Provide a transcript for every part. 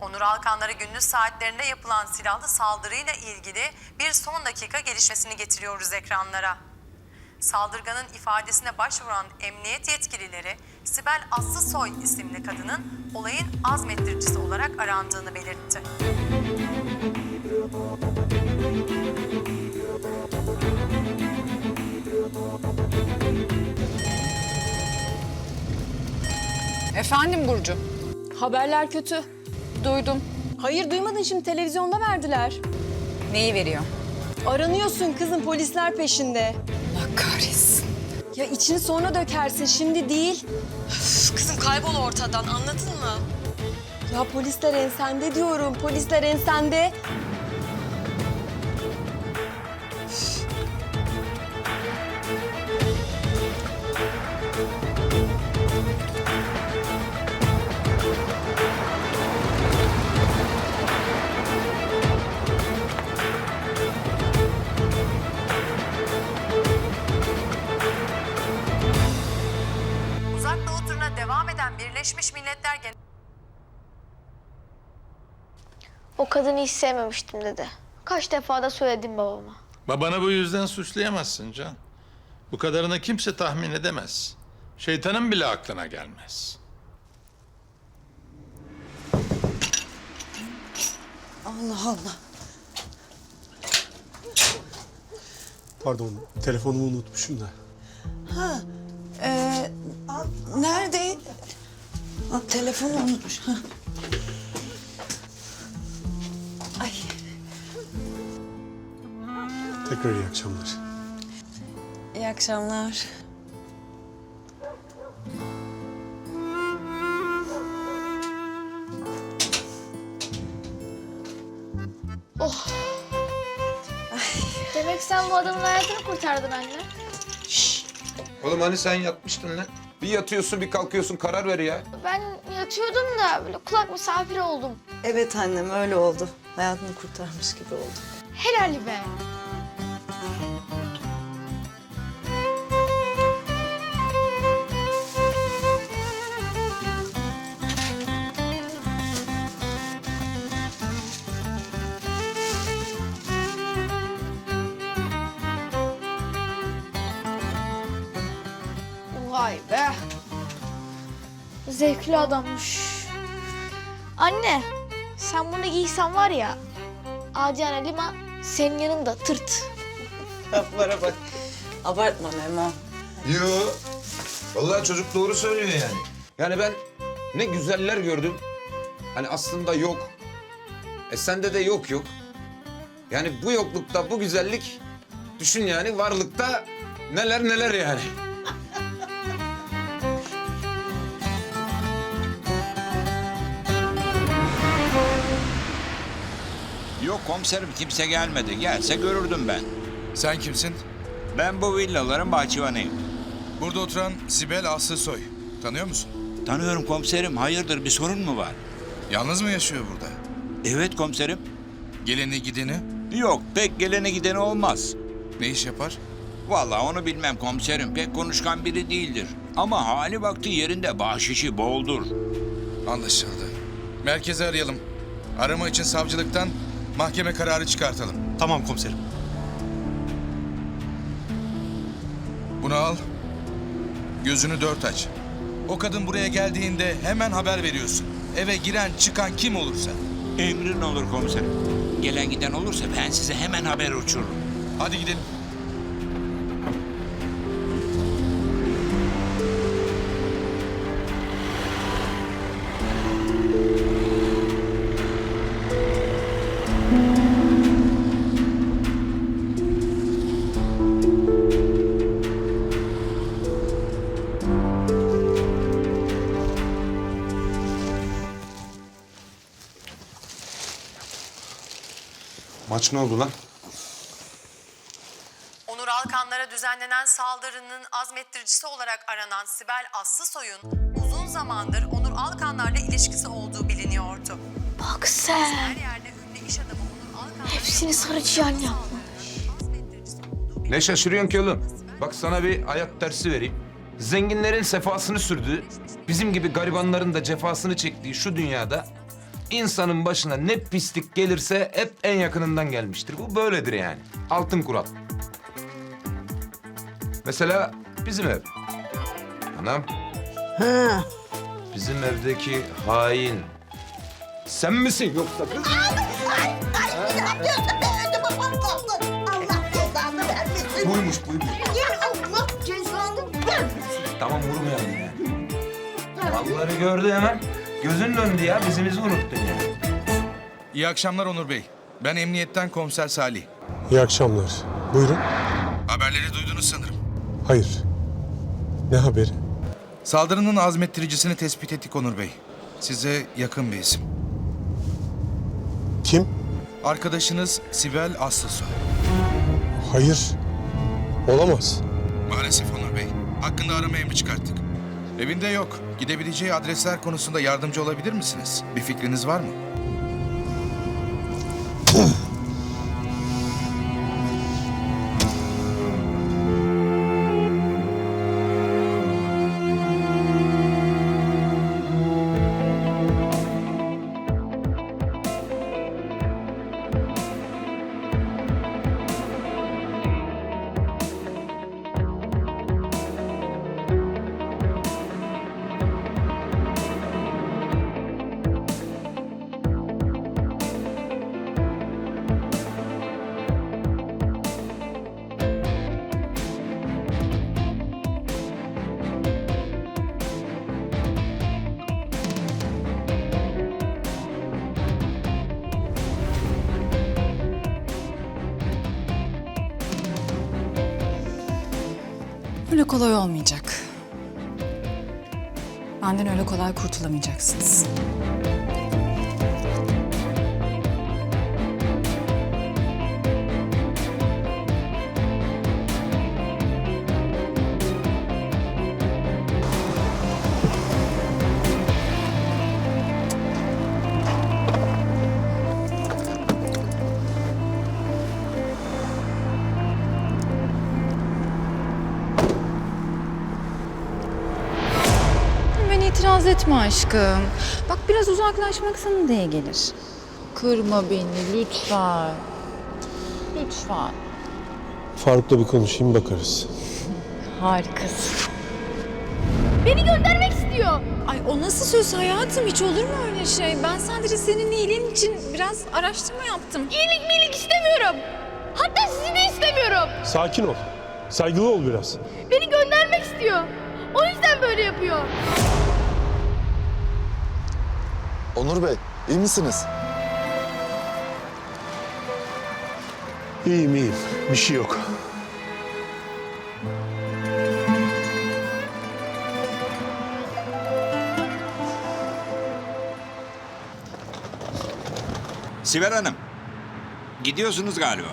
Onur Alkanlara gündüz saatlerinde yapılan silahlı saldırıyla ilgili bir son dakika gelişmesini getiriyoruz ekranlara. Saldırganın ifadesine başvuran emniyet yetkilileri Sibel Aslısoy isimli kadının olayın azmettiricisi olarak arandığını belirtti. Efendim Burcu. Haberler kötü. Duydum. Hayır duymadın şimdi televizyonda verdiler. Neyi veriyor? Aranıyorsun kızım polisler peşinde. Allah kahretsin. Ya içini sonra dökersin şimdi değil. Üf, kızım kaybol ortadan anladın mı? Ya polisler ensende diyorum polisler ensende. Birleşmiş Milletler Genel O kadını hiç sevmemiştim dedi. Kaç defa da söyledim babama. Babanı bu yüzden suçlayamazsın Can. Bu kadarını kimse tahmin edemez. Şeytanın bile aklına gelmez. Allah Allah. Pardon, telefonumu unutmuşum da. Ee, nerede? Ha, telefonu unutmuş. Ha. Ay, Tekrar iyi akşamlar. iyi akşamlar. Demek sen bu adamın hayatını kurtardın anne. Oğlum hani sen yatmıştın lan? Bir yatıyorsun bir kalkıyorsun karar ver ya. Ben yatıyordum da böyle kulak misafiri oldum. Evet annem öyle oldu. Hayatını kurtarmış gibi oldu. Helal be. Zevkli adammış. Anne, sen bunu giysen var ya, Adiyana Lima senin yanında tırt. Laflara bak. Abartma Memo. Yo. Vallahi çocuk doğru söylüyor yani. Yani ben ne güzeller gördüm. Hani aslında yok. E sende de yok yok. Yani bu yoklukta bu güzellik düşün yani varlıkta neler neler yani. Yok komiserim kimse gelmedi. Gelse görürdüm ben. Sen kimsin? Ben bu villaların bahçıvanıyım. Burada oturan Sibel Aslısoy. Tanıyor musun? Tanıyorum komiserim. Hayırdır bir sorun mu var? Yalnız mı yaşıyor burada? Evet komiserim. Geleni gideni Yok pek geleni gideni olmaz. ne iş yapar? Vallahi onu bilmem komiserim. Pek konuşkan biri değildir. Ama hali vakti yerinde bahşişi boldur. Anlaşıldı. Merkezi arayalım. Arama için savcılıktan mahkeme kararı çıkartalım. Tamam komiserim. Bunu al. Gözünü dört aç. O kadın buraya geldiğinde hemen haber veriyorsun. Eve giren çıkan kim olursa. Emrin olur komiserim. Gelen giden olursa ben size hemen haber uçururum. Hadi gidelim. Maç ne oldu lan? Onur Alkanlara düzenlenen saldırının azmettiricisi olarak aranan Sibel Aslısoy'un uzun zamandır Onur Alkanlarla ilişkisi olduğu biliniyordu. Bak sen. Her yerde ünlü iş adamı Onur Alkanlar... Hepsini sarı cihan yapmış. Ne şaşırıyorsun ki oğlum? Bak sana bir hayat dersi vereyim. Zenginlerin sefasını sürdüğü, bizim gibi garibanların da cefasını çektiği şu dünyada insanın başına ne pislik gelirse hep en yakınından gelmiştir. Bu böyledir yani. Altın kural. Mesela bizim ev. Anam. Bizim evdeki hain. Sen misin yoksa kız? Buymuş buymuş. Tamam vurmayalım ya. Vallahi gördü hemen. Gözün döndü ya. Bizimizi unuttun ya. İyi akşamlar Onur Bey. Ben emniyetten komiser Salih. İyi akşamlar. Buyurun. Haberleri duydunuz sanırım. Hayır. Ne haberi? Saldırının azmettiricisini tespit ettik Onur Bey. Size yakın bir isim. Kim? Arkadaşınız Sibel Aslısoy. Hayır. Olamaz. Maalesef Onur Bey. Hakkında arama emri çıkarttık. Evinde yok. Gidebileceği adresler konusunda yardımcı olabilir misiniz? Bir fikriniz var mı? Öyle kolay olmayacak. Benden öyle kolay kurtulamayacaksınız. Etme aşkım. Bak biraz uzaklaşmak sana da iyi gelir. Kırma beni lütfen. Lütfen. Faruk'la bir konuşayım bakarız. Harikasın. Beni göndermek istiyor. Ay o nasıl söz hayatım? Hiç olur mu öyle şey? Ben sadece senin iyiliğin için biraz araştırma yaptım. İyilik miyilik istemiyorum. Hatta sizi de istemiyorum. Sakin ol. Saygılı ol biraz. Beni göndermek istiyor. O yüzden böyle yapıyor. Onur Bey, iyi misiniz? İyiyim iyiyim. Bir şey yok. Sibel Hanım, gidiyorsunuz galiba.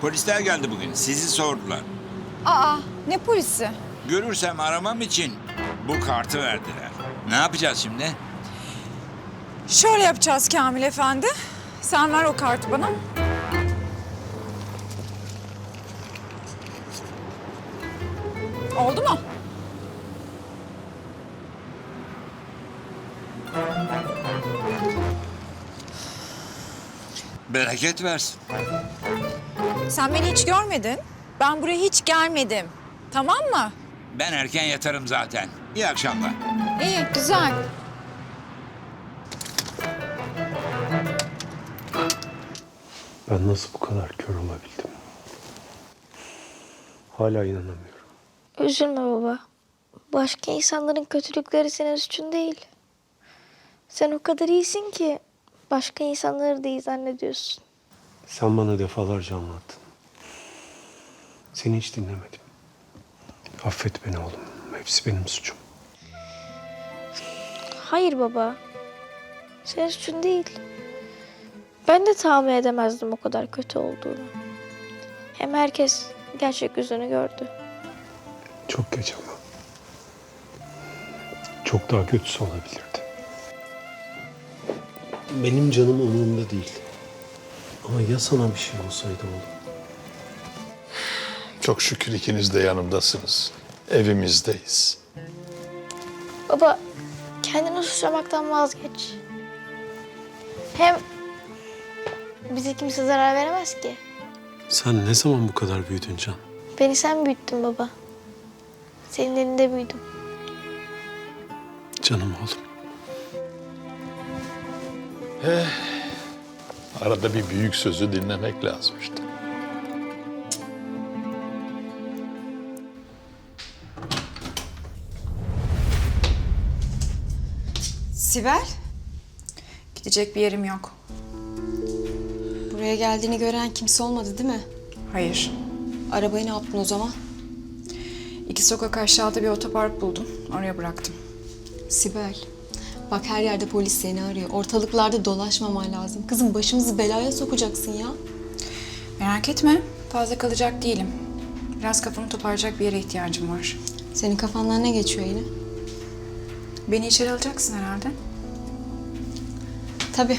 Polisler geldi bugün, sizi sordular. Aa ne polisi? Görürsem aramam için bu kartı verdiler. Ne yapacağız şimdi? Şöyle yapacağız Kamil Efendi. Sen ver o kartı bana. Oldu mu? Bereket versin. Sen beni hiç görmedin. Ben buraya hiç gelmedim. Tamam mı? Ben erken yatarım zaten. İyi akşamlar. İyi, güzel. Ben nasıl bu kadar kör olabildim? Hala inanamıyorum. Üzülme baba. Başka insanların kötülükleri senin suçun değil. Sen o kadar iyisin ki başka insanları da iyi zannediyorsun. Sen bana defalarca anlattın. Seni hiç dinlemedim. Affet beni oğlum. Hepsi benim suçum. Hayır baba. Senin suçun değil. Ben de tahammül edemezdim o kadar kötü olduğunu. Hem herkes gerçek yüzünü gördü. Çok geç ama. Çok daha kötüsü olabilirdi. Benim canım umurumda değil. Ama ya sana bir şey olsaydı oğlum? Çok şükür ikiniz de yanımdasınız. Evimizdeyiz. Baba kendini suçlamaktan vazgeç. Hem bize kimse zarar veremez ki. Sen ne zaman bu kadar büyüdün Can? Beni sen büyüttün baba. Senin elinde büyüdüm. Canım oğlum. Arada bir büyük sözü dinlemek lazım işte. Sibel, Gidecek bir yerim yok. Buraya geldiğini gören kimse olmadı değil mi? Hayır. Arabayı ne yaptın o zaman? İki sokak aşağıda bir otopark buldum. Oraya bıraktım. Sibel, bak her yerde polis seni arıyor. Ortalıklarda dolaşmaman lazım. Kızım başımızı belaya sokacaksın ya. Merak etme. Fazla kalacak değilim. Biraz kafamı toparlayacak bir yere ihtiyacım var. Senin kafandan ne geçiyor yine? Beni içeri alacaksın herhalde. Tabii.